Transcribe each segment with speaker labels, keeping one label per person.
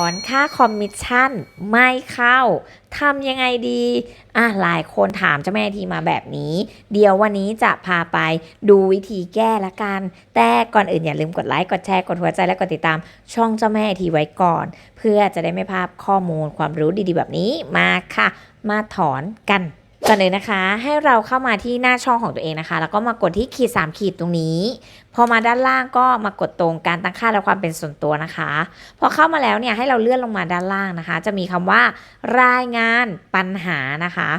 Speaker 1: อนค่าคอมมิชชั่นไม่เข้าทำยังไงดีอะหลายคนถามเจ้าแม่ทีมาแบบนี้ เดี๋ยววันนี้จะพาไปดูวิธีแก้ละกัน แต่ก่อนอื่นอย่าลืมกดไลค์กดแชร์กดหัวใจและกดติดตามช่องเจ้าแม่ทีไว้ก่อน เพื่อจะได้ไม่พลาดข้อมูลความรู้ดีๆ แบบนี้มาค่ะ มาถอนกัน ก่อนเลยนะคะให้เราเข้ามาที่หน้าช่องของตัวเองนะคะ แล้วก็มากดที่ขีด 3 ขีดตรงนี้ พอมาด้านล่างก็มากดตรงการตั้งค่าและความเป็นส่วนตัวนะคะ พอเข้ามาแล้วเนี่ยให้เราเลื่อนลงมาด้านล่างนะคะ จะมีคำว่ารายงานปัญหานะคะ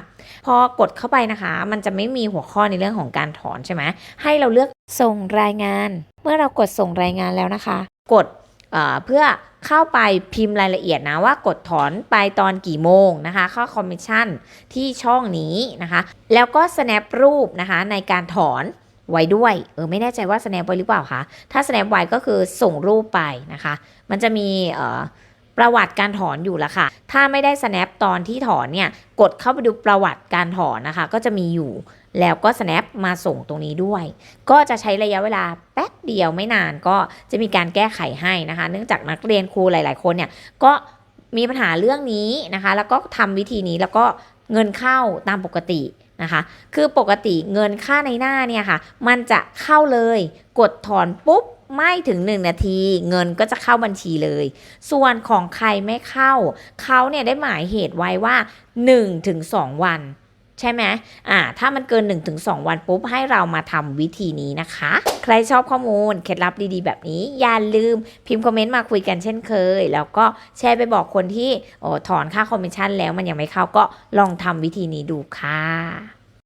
Speaker 1: พอกดเข้าไปนะคะ มันจะไม่มีหัวข้อในเรื่องของการถอนใช่ไหมให้เราเลือกส่งรายงาน เมื่อเรากดส่งรายงานแล้วนะคะ กดเเพื่อ เข้าไปพิมพ์รายละเอียดนะว่ากดถอนไปตอนกี่โมงนะคะค่าคอมมิชชั่นที่ช่องนี้นะคะ แล้วก็ snap รูปนะคะในการถอนไว้ด้วย เออไม่แน่ใจว่า snap ไว้หรือเปล่าคะ ถ้า snap ไว้ก็คือส่งรูปไปนะคะ มันจะมีเอ่อ ประวัติการถอนอยู่ละค่ะ ถ้าไม่ได้ snap ตอนที่ถอนเนี่ย กดเข้าไปดูประวัติการถอนนะคะ ก็จะมีอยู่ แล้วก็ snap มาส่งตรงนี้ด้วย ก็จะใช้ระยะเวลาแป๊บเดียวไม่นานก็จะมีการแก้ไขให้นะคะ เนื่องจากนักเรียนครูหลาย ๆ คนเนี่ยก็มีปัญหาเรื่องนี้นะคะ แล้วก็ทำวิธีนี้แล้วก็เงินเข้าตามปกตินะคะ คือปกติเงินค่าในหน้าเนี่ยค่ะ มันจะเข้าเลย กดถอนปุ๊บ ไม่ถึง 1 นาที เงินก็จะเข้าบัญชีเลย ส่วนของใครไม่เข้า เขาเนี่ยได้หมายเหตุไว้ว่า 1-2 วัน ใช่ไหมอ่า ถ้ามันเกิน 1-2 วันปุ๊บ ให้เรามาทำวิธีนี้นะคะ ใครชอบข้อมูล เคล็ดลับดีๆ แบบนี้ อย่าลืมพิมพ์คอมเมนต์มาคุยกันเช่นเคย แล้วก็แชร์ไปบอกคนที่โอ้ถอนค่าคอมมิชชั่นแล้วมันยังไม่เข้าก็ลองทำวิธีนี้ดูค่ะ